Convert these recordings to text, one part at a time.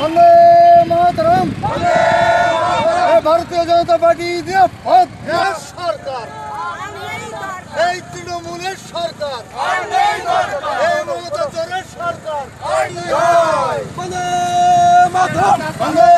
বন্দে মাতরম। ভারতীয় জনতা পার্টি সরকার। এই তৃণমূলের সরকার। এই মমতা জোরের সরকার। বন্দে মাতরম। বন্দে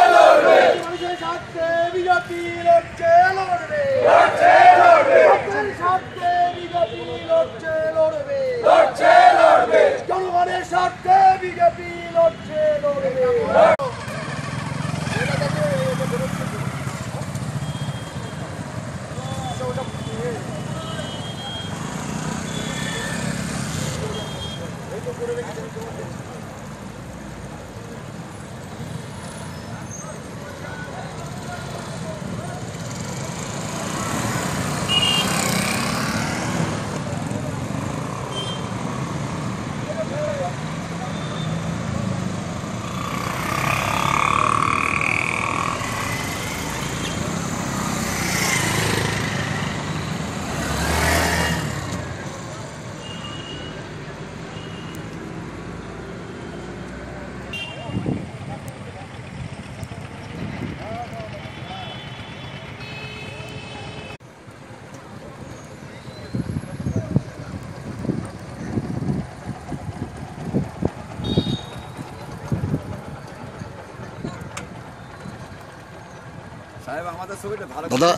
দাদা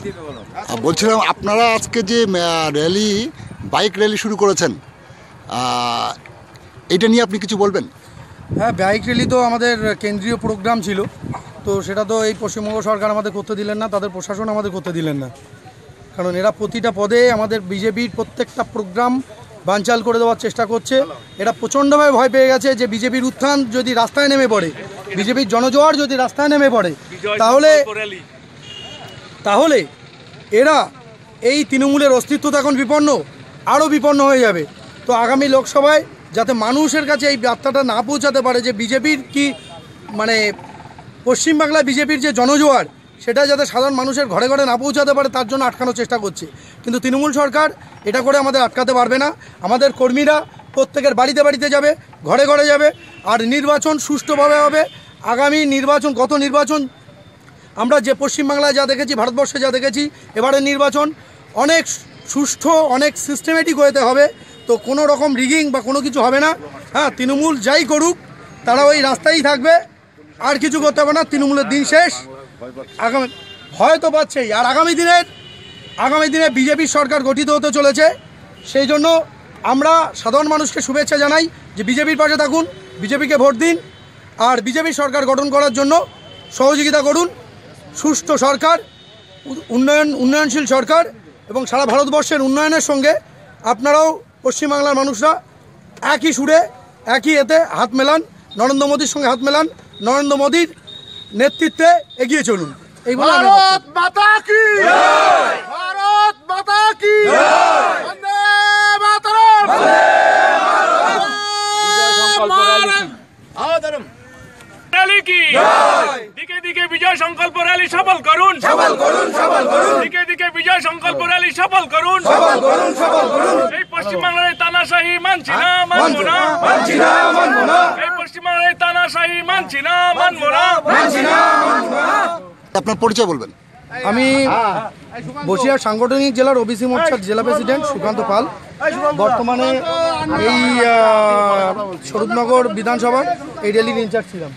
বলছিলাম আপনারা আজকে যে র্যালি বাইক র্যালি শুরু করেছেন এটা নিয়ে আপনি কিছু বলবেন? হ্যাঁ বাইক র্যালি তো আমাদের কেন্দ্রীয় প্রোগ্রাম ছিল তো সেটা তো এই পশ্চিমবঙ্গ সরকার আমাদের করতে দিলেন না তাদের প্রশাসন আমাদের করতে দিলেন না। কারণ এরা প্রতিটা পদে আমাদের বিজেপির প্রত্যেকটা প্রোগ্রাম বানচাল করে দেওয়ার চেষ্টা করছে। এরা প্রচণ্ডভাবে ভয় পেয়ে গেছে যে বিজেপির উত্থান যদি রাস্তায় নেমে পড়ে বিজেপির জনজোয়ার যদি রাস্তায় নেমে পড়ে তাহলে তাহলে এরা এই তৃণমূলের অস্তিত্ব তো এখন বিপন্ন, আরও বিপন্ন হয়ে যাবে। তো আগামী লোকসভায় যাতে মানুষের কাছে এই বার্তাটা না পৌঁছাতে পারে যে বিজেপির কি মানে পশ্চিমবাংলায় বিজেপির যে জনজোয়ার, সেটা যাতে সাধারণ মানুষের ঘরে ঘরে না পৌঁছাতে পারে, তার জন্য আটকানোর চেষ্টা করছে। কিন্তু তৃণমূল সরকার এটা করে আমাদের আটকাতে পারবে না। আমাদের কর্মীরা প্রত্যেকের বাড়িতে বাড়িতে যাবে, ঘরে ঘরে যাবে, আর নির্বাচন সুষ্ঠুভাবে হবে। আগামী নির্বাচন, গত নির্বাচন আমরা যে পশ্চিমবাংলায় যা দেখেছি, ভারতবর্ষে যা দেখেছি, এবারের নির্বাচন অনেক সুষ্ঠু, অনেক সিস্টেমেটিক হতে হবে। তো কোনো রকম রিগিং বা কোনো কিছু হবে না। হ্যাঁ তৃণমূল যাই করুক, তারা ওই রাস্তায় থাকবে। আর কিছু করতে হবে না, তৃণমূলের দিন শেষ। আগামী, হয়তো পাচ্ছেই আর আগামী দিনের, আগামী দিনে বিজেপির সরকার গঠিত হতে চলেছে। সেই জন্য আমরা সাধারণ মানুষকে শুভেচ্ছা জানাই যে বিজেপির পাশে থাকুন, বিজেপিকে ভোট দিন, আর বিজেপির সরকার গঠন করার জন্য সহযোগিতা করুন। সুষ্ঠু সরকার, উন্নয়ন, উন্নয়নশীল সরকার এবং সারা ভারতবর্ষের উন্নয়নের সঙ্গে আপনারাও পশ্চিমবাংলার মানুষরা একই সুরে, একই এতে হাত মেলান। নরেন্দ্র মোদীর সঙ্গে হাত মেলান। নরেন্দ্র মোদীর নেতৃত্বে এগিয়ে চলুন। এই ভারত মাতা কি ভারত মাতা কি বন্দে মাতরম আদরম র্যালি কি দিকে দিকে বিজয় সংকল্প র্যালি সফল করুন। সফল করুন সফল করুন। দিকে দিকে বিজয় সংকল্প র্যালি সফল করুন। সফল করুন সফল করুন। এই পশ্চিমবাংলার তানাশাহি মানছি না মানবো না। মানছি না মানবো না। এই পশ্চিমবাংলার তানাশাহি মানছি না মানবো না। মানছি না মানবো আপনার পরিচয় বলবেন। আমি বসিরহাট সাংগঠনিক জেলার ওবিসি মোর্চার জেলা প্রেসিডেন্ট সুকান্ত পাল। বর্তমানে এই স্বরূপনগর বিধানসভার এই র্যালির ইনচার্জ ছিলাম।